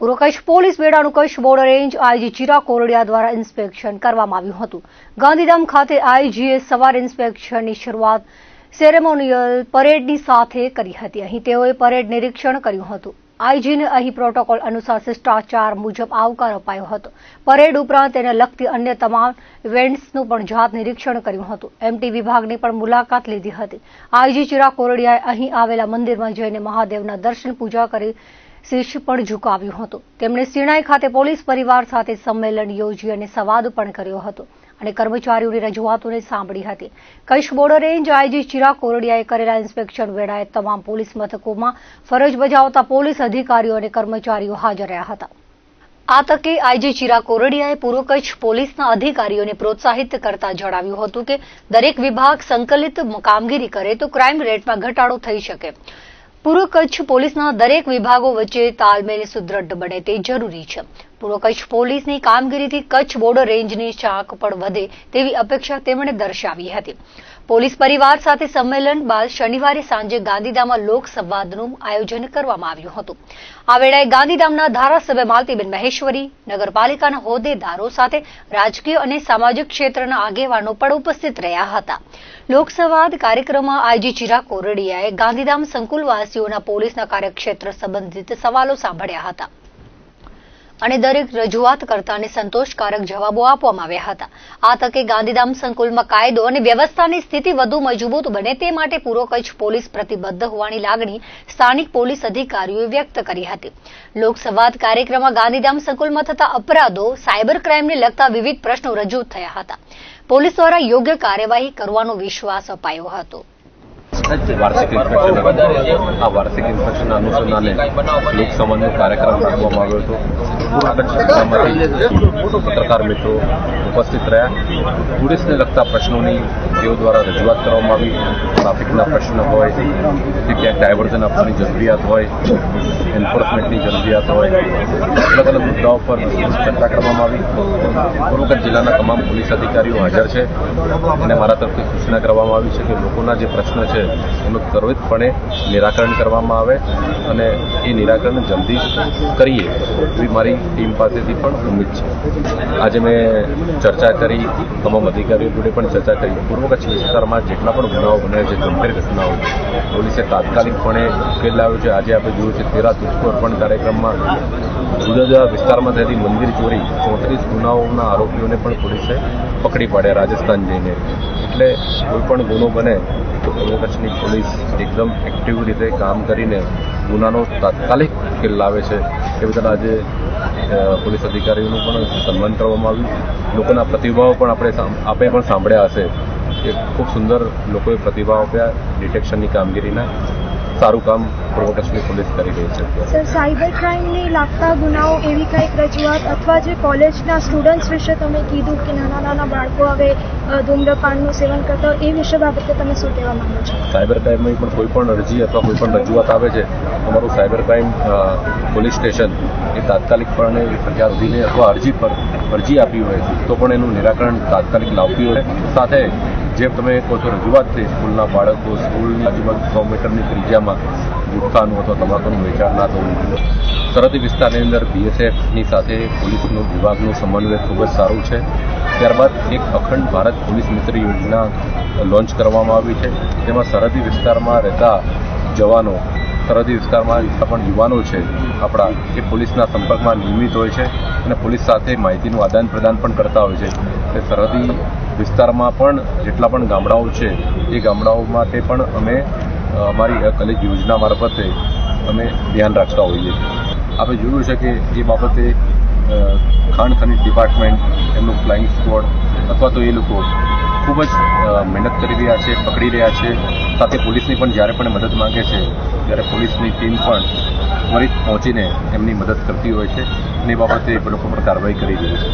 પૂર્વ Kutch police બેડાનું Kutch border range IG Chira Koradia દ્વારા inspection કરવામાં આવ્યું હતું. ગાંધીધામ ખાતે આઈજીએ સવાર ઇન્સ્પેક્શનની શરૂઆત સેરેમોનિયલ પરેડની સાથે કરી હતી. અહીં તેઓએ પરેડ નિરીક્ષણ કર્યું હતું. આઈજીને અહીં પ્રોટોકોલ અનુસાર શિષ્ટાચાર મુજબ આવકાર અપાયો હતો. પરેડ ઉપરાંત તેને લગતી અન્ય તમામ ઇવેન્ટ્સનું પણ જાત નિરીક્ષણ કર્યું હતું. એમટી વિભાગની પણ મુલાકાત લીધી હતી. આઈજી ચિરા કોરડિયાએ અહીં આવેલા મંદિરમાં જઈને મહાદેવના દર્શન પૂજા કરી શીશ પણ ઝુકાવ્યું હતું. તેમણે સિણાઈ ખાતે પોલીસ પરિવાર સાથે સંમેલન યોજી અને સંવાદ પણ કર્યો હતો અને કર્મચારીઓની રજૂઆતોને સાંભળી હતી. Kutch border range IG Chira કોરડિયાએ કરેલા ઇન્સ્પેક્શન વેળાએ તમામ પોલીસ મથકોમાં ફરજ બજાવતા પોલીસ અધિકારીઓ અને કર્મચારીઓ હાજર રહ્યા હતા. આ તકે આઈજી ચિરા કોરડિયાએ પૂર્વ કચ્છ પોલીસના અધિકારીઓને પ્રોત્સાહિત કરતા જણાવ્યું હતું કે દરેક વિભાગ સંકલિત કામગીરી કરે તો ક્રાઇમ રેટમાં ઘટાડો થઈ શકે. પૂર્વ કચ્છ પોલીસના દરેક વિભાગો વચ્ચે તાલમેલ સુદ્રઢ બને તે જરૂરી છે. પૂર્વ કચ્છ પોલીસની કામગીરીથી કચ્છ બોર્ડર રેન્જની ચાક પણ વધે તેવી અપેક્ષા તેમણે દર્શાવી હતી. પોલીસ પરિવાર સાથે સંમેલન બાદ શનિવારે સાંજે ગાંધીધામમાં લોકસંવાદનું આયોજન કરવામાં આવ્યું હતું. આ વેળાએ ગાંધીધામના ધારાસભ્ય માલતીબેન મહેશ્વરી, નગરપાલિકાના હોદ્દેદારો સાથે રાજકીય અને સામાજિક ક્ષેત્રના આગેવાનો પણ ઉપસ્થિત રહ્યા હતા. લોકસંવાદ કાર્યક્રમમાં આઈજી ચિરા કોરડિયાએ ગાંધીધામ સંકુલવાસીઓના પોલીસના કાર્યક્ષેત્ર સંબંધિત સવાલો સાંભળ્યા હતા. અને દરેક રજૂઆત કરતાને સંતોષકારક જવાબો આપવામાં આવ્યા હતા. આ તકે ગાંધીધામ સંકુલમાં કાયદો અને વ્યવસ્થાની સ્થિતિ વધુ મજબૂત બને તે માટે પૂર્વ કચ્છ પોલીસ પ્રતિબદ્ધ હોવાની લાગણી સ્થાનિક પોલીસ અધિકારીઓએ વ્યક્ત કરી હતી. લોકસંવાદ કાર્યક્રમમાં ગાંધીધામ સંકુલમાં થતા અપરાધો, સાયબર ક્રાઇમને લગતા વિવિધ પ્રશ્નો રજૂ થયા હતા. પોલીસ દ્વારા યોગ્ય કાર્યવાહી કરવાનો વિશ્વાસ અપાયો હતો. વાર્ષિક ઇન્સ્પેક્શન આ વાર્ષિક ઇન્સ્પેક્શન અનુસંધાને લોકસંવાદનો કાર્યક્રમ રાખવામાં આવ્યો હતો. પત્રકાર મિત્રો ઉપસ્થિત રહ્યા. પોલીસને લગતા પ્રશ્નોની તેઓ દ્વારા રજૂઆત કરવામાં આવી. ટ્રાફિકના પ્રશ્ન હોય કે ક્યાંક ડાયવર્ઝન આપવાની જરૂરિયાત હોય એન્ફોર્સમેન્ટની જરૂરિયાત હોય. અલગ અલગ મુદ્દાઓ પર ચર્ચા કરવામાં આવી. પૂર્વ જિલ્લાના તમામ પોલીસ અધિકારીઓ હાજર છે. અને મારા તરફથી સૂચના કરવામાં આવી છે કે લોકોના જે પ્રશ્ન છે એનું ત્વરિતપણે નિરાકરણ કરવામાં આવે અને એ નિરાકરણ જલ્દી કરીએ એવી મારી ટીમ પાસેથી પણ ઉમ્મીદ છે. આજે મેં ચર્ચા કરી, તમામ અધિકારીઓ જોડે પણ ચર્ચા કરી. પૂર્વ કચ્છ વિસ્તારમાં જેટલા પણ ગુનાઓ બને છે, ગંભીર ઘટનાઓ, પોલીસે તાત્કાલિકપણે ઉકેલ લાવ્યો છે. આજે આપણે જોયું છે, તેરા તુષ્કોર્પણ કાર્યક્રમમાં જુદા જુદા વિસ્તારમાં થતી મંદિર ચોરી ચોત્રીસ ગુનાઓના આરોપીઓને પણ પોલીસે પકડી પાડ્યા રાજસ્થાન જઈને. એટલે કોઈ પણ ગુનો બને પૂર્વ કચ્છની પોલીસ એકદમ એક્ટિવ રીતે કામ કરીને ગુનાનો તાત્કાલિક ઉકેલ લાવે છે. એ બદલ આજે પોલીસ અધિકારીઓનું પણ સન્માન કરવામાં આવ્યું. લોકોના પ્રતિભાવો પણ આપણે આપણે પણ સાંભળ્યા હશે. કે ખૂબ સુંદર લોકોએ પ્રતિભાવ આપ્યા, ડિટેક્શનની કામગીરીના. સારું કામ પૂર્વ કચ્છની પોલીસ કરી રહી છે. સર સાયબર ક્રાઇમને લાગતા ગુનાઓ એવી કંઈક રજૂઆત અથવા જે કોલેજના સ્ટુડન્ટ્સ વિશે તમે કીધું કે નાના નાના બાળકો હવે ધૂમ્રપાનનું સેવન કરતા એ વિશે બાબતે તમે શું કહેવા માંગો છો? સાયબર ક્રાઇમની પણ કોઈ પણ અરજી અથવા કોઈ પણ રજૂઆત આવે છે અમારું સાયબર ક્રાઇમ પોલીસ સ્ટેશન એ તાત્કાલિકપણે ફરિયાદ ઉભીને અથવા અરજી પર અરજી આપી હોય તો પણ એનું નિરાકરણ તાત્કાલિક લાવતી હોય સાથે જે તમે કહો છો રજૂઆત થઈ, સ્કૂલના બાળકો, સ્કૂલની આજુબાજુ સો મીટરની ત્રિજ્યામાં ગુટકાનું અથવા તમાકુનું વેચાણ ના થવું સરહદી વિસ્તારની અંદર બીએસએફની સાથે પોલીસનું વિભાગનું સમન્વય ખૂબ જ સારું છે. ત્યારબાદ એક અખંડ ભારત પોલીસ મિત્ર યોજના લોન્ચ કરવામાં આવી છે. તેમાં સરહદી વિસ્તારમાં રહેતા જવાનો, સરહદી વિસ્તારમાં પણ યુવાનો છે, આપણા એ પોલીસના સંપર્કમાં નિયમિત હોય છે અને પોલીસ સાથે માહિતીનું આદાન પ્રદાન પણ કરતા હોય છે. તે સરહદી વિસ્તારમાં પણ જેટલા પણ ગામડાઓ છે, એ ગામડાઓ માટે પણ અમે અમારી કલેજ યોજના મારફતે અમે ધ્યાન રાખતા હોઈએ છીએ. આપણે જોયું છે કે એ બાબતે ખાણ ખનિજ ડિપાર્ટમેન્ટ, એમનું ફ્લાઇંગ સ્ક્વોડ અથવા તો એ લોકો ખૂબ જ મહેનત કરી રહ્યા છે, પકડી રહ્યા છે. સાથે પોલીસની પણ જ્યારે પણ મદદ માંગે છે, ત્યારે પોલીસની ટીમ પણ ત્વરિત પહોંચીને એમની મદદ કરતી હોય છે અને એ બાબતે એ લોકો પર કાર્યવાહી કરી રહી છે.